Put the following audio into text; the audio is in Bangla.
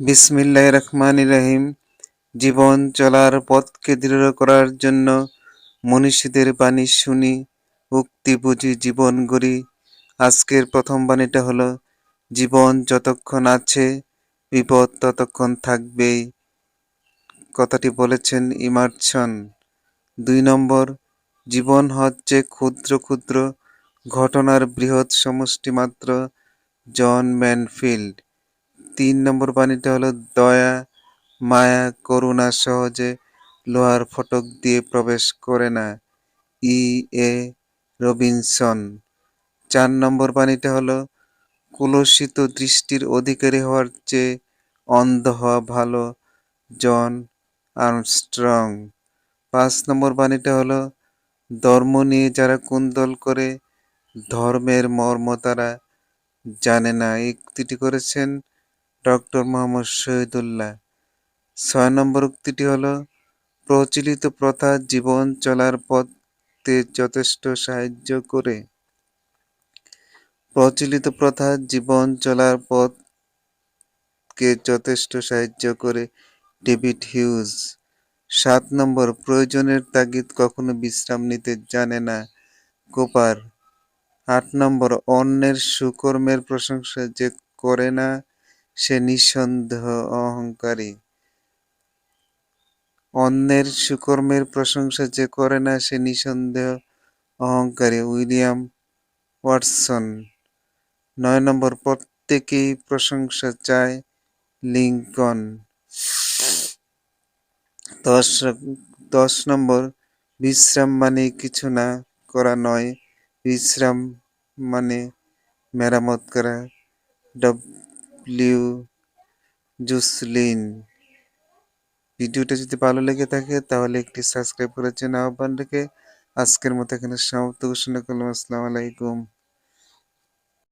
বিসমিল্লাহ রহমান রহিম। জীবন চলার পথকে দৃঢ় করার জন্য মনীষীদের বাণী শুনি, উক্তি বুঝি জীবন গড়ি। আজকের প্রথম বাণীটা হলো, জীবন যতক্ষণ আছে, বিপদ ততক্ষণ থাকবেই। কথাটি বলেছেন ইমার্সন দুই নম্বর, জীবন হচ্ছে ক্ষুদ্র ক্ষুদ্র ঘটনার বৃহৎ সমষ্টি মাত্র জন ম্যানফিল্ড। তিন নম্বর বাণীটা হলো, দয়া, মায়া, করুণা সহজে লোহার ফটক দিয়ে প্রবেশ করে না। E A Robinson. চার নম্বর বাণীটা হলো, কুলসিত দৃষ্টির অধিকারী হওয়ার চেয়ে অন্ধ হওয়া ভালো জন আর্মস্ট্রং। পাঁচ নম্বর বাণীটা হলো, ধর্ম নিয়ে যারা কুন্দল করে, ধর্মের মর্ম তারা জানে না। এই করেছেন ডক্টর মোহাম্মদ শহীদুল্লাহ। ছয় নম্বর উক্তিটি হলো, প্রচলিত প্রথা জীবন চলার পথে যথেষ্ট সাহায্য করে। প্রচলিত প্রথা জীবন চলার পথকে যথেষ্ট সাহায্য করে, ডেভিড হিউজ। সাত নম্বর, প্রয়োজনের তাগিদ কখনো বিশ্রাম নিতে জানে না। কোপার। আট নম্বর, অন্যের সুকর্মের প্রশংসা যে করে না সে নিঃসন্দেহ অহংকারী। অন্যের সুকর্মের প্রশংসা যে করে না, সে নিঃসন্দেহ অহংকারী। উইলিয়াম ওয়াটসন, নয় নম্বর, প্রত্যেকেই প্রশংসা চায় লিঙ্কন দশ দশ নম্বর, বিশ্রাম মানে কিছু না, করা নয়। বিশ্রাম মানে মেরামত করা। W Jocelyn. ভিডিওটা যদি ভালো লেগে থাকে, তাহলে একটি সাবস্ক্রাইব করার জন্য আহ্বান রেখে আজকের মতো এখানে সমাপ্ত ঘোষণা করলাম। আসসালামু আলাইকুম।